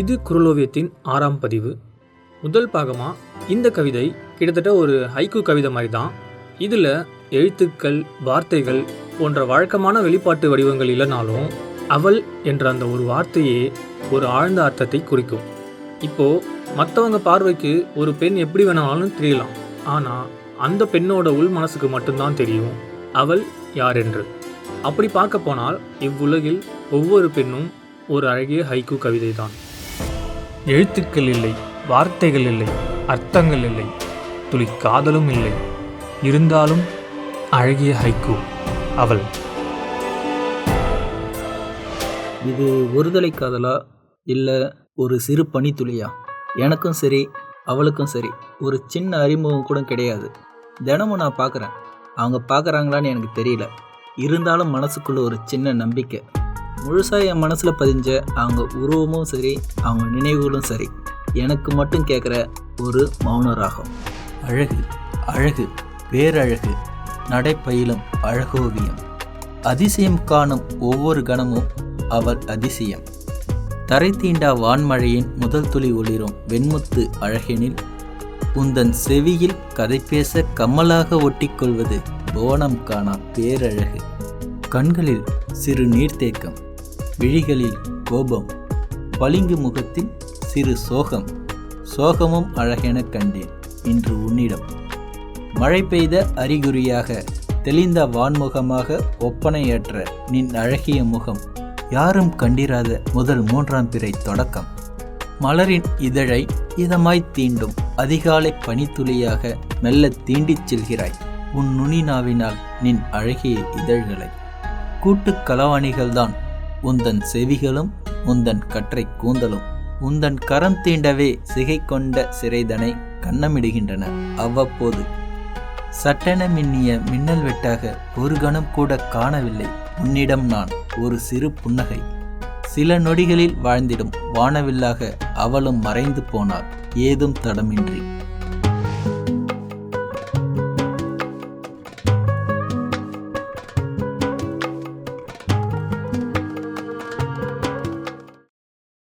இது குரலோவியத்தின் ஆறாம் பதிவு. முதல் பாகமாக இந்த கவிதை கிட்டத்தட்ட ஒரு ஹைக்கு கவிதை மாதிரி தான் இதில் எழுத்துக்கள் வார்த்தைகள் போன்ற வழக்கமான வெளிப்பாட்டு வடிவங்கள் இல்லைனாலும் அவள் என்ற அந்த ஒரு வார்த்தையே ஒரு ஆழ்ந்த அர்த்தத்தை குறிக்கும். இப்போது மற்றவங்க பார்வைக்கு ஒரு பெண் எப்படி வேணாலும் தெரியலாம். ஆனால் அந்த பெண்ணோட உள் மனசுக்கு மட்டும்தான் தெரியும் அவள் யார் என்று. அப்படி பார்க்க போனால் இவ்வுலகில் ஒவ்வொரு பெண்ணும் ஒரு அழகிய ஹைக்கு கவிதை தான் எழுத்துக்கள் இல்லை வார்த்தைகள் இல்லை அர்த்தங்கள் இல்லை துளி காதலும் இல்லை. இருந்தாலும் அழகிய ஹைக்கூ அவள். இது ஒருதலை காதலா இல்லை ஒரு சிறு பனித்துளியா? எனக்கும் சரி அவளுக்கும் சரி ஒரு சின்ன அறிமுகம் கூட கிடையாது. தினமும் நான் பார்க்குறேன் அவங்க பார்க்குறாங்களான்னு எனக்கு தெரியல. இருந்தாலும் மனசுக்குள்ள ஒரு சின்ன நம்பிக்கை. முழுசாக என் மனசில் பதிஞ்ச அவங்க உருவமும் சரி அவங்க நினைவுகளும் சரி எனக்கு மட்டும் கேட்குற ஒரு மௌன ராகம் அழகு அழகு பேரழகு நடைப்பயிலும் அழகோவியம். அதிசயம் காணும் ஒவ்வொரு கணமும் அவள் அதிசயம். தரை தீண்டா வான்மழையின் முதல் துளி ஒளிரும் வெண்முத்து அழகெனில் உந்தன் செவியில் கதை பேச கம்மலாக ஒட்டிக்கொள்வது போனம் காணா பேரழகு. கண்களில் சிறு நீர்த்தேக்கம். விழிகளில் கோபம் பளிங்கு முகத்தில் சிறு சோகம் சோகமும் அழகென கண்டேன் இன்று உன்னிடம். மழை பெய்த அறிகுறியாக தெளிந்த வான்முகமாக ஒப்பனையற்ற நின் அழகிய முகம் யாரும் கண்டிராத முதல் மூன்றாம் பிறை தொடக்கம். மலரின் இதழை இதமாய் தீண்டும் அதிகாலை பனித்துளியாக மெல்ல தீண்டிச் செல்கிறாய் உன் நுனி நாவினால் நின் அழகிய இதழ்களை. கூட்டுக் களவாணிகள்தான் உந்தன் செவிகளும் உந்தன் கற்றை கூந்தலும் உந்தன் கரம் தீண்டவே சிகை கொண்ட சிறைதனை கண்ணமிடுகின்றன அவ்வப்போது. சட்டென மின்னிய மின்னல் வெட்டாக ஒரு கணம் கூட காணவில்லை உன்னிடம் நான் ஒரு சிறு புன்னகை. சில நொடிகளில் வாழ்ந்திடும் வானவில்லாக அவளும் மறைந்து போனாள் ஏதும் தடமின்றி.